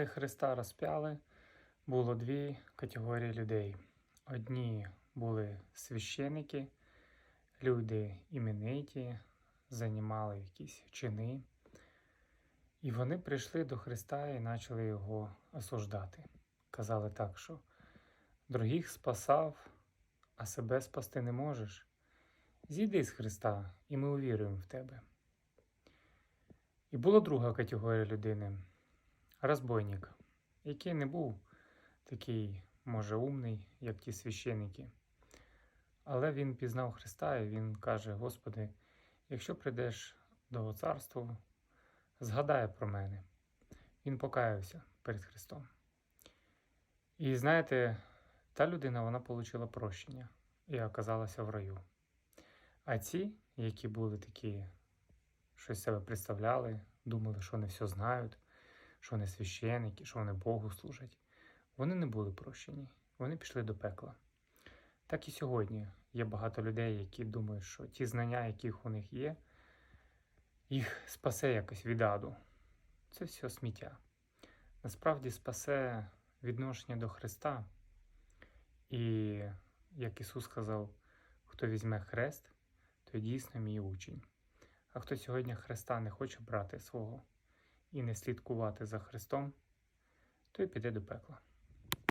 Коли Христа розп'яли, було дві категорії людей. Одні були священики, люди імениті, займали якісь чини. І вони прийшли до Христа і почали його осуждати. Казали так, що других спасав, а себе спасти не можеш. Зійди з Христа, і ми увіруємо в тебе. І була друга категорія людини розбойник, який не був такий, може, умний, як ті священики. Але він пізнав Христа і він каже: Господи, якщо прийдеш до царства, згадай про мене. Він покаявся перед Христом. І знаєте, та людина вона отримала прощення і оказалася в раю. А ці, які були такі, щось себе представляли, думали, що вони все знають, що вони священики, що вони Богу служать, вони не були прощені, вони пішли до пекла. Так і сьогодні є багато людей, які думають, що ті знання, яких у них є, їх спасе якось від аду. Це все сміття. Насправді спасе відношення до Христа. І як Ісус сказав, хто візьме хрест, той дійсно мій учень. А хто сьогодні Христа не хоче брати свого і не слідкувати за Христом, той піде до пекла.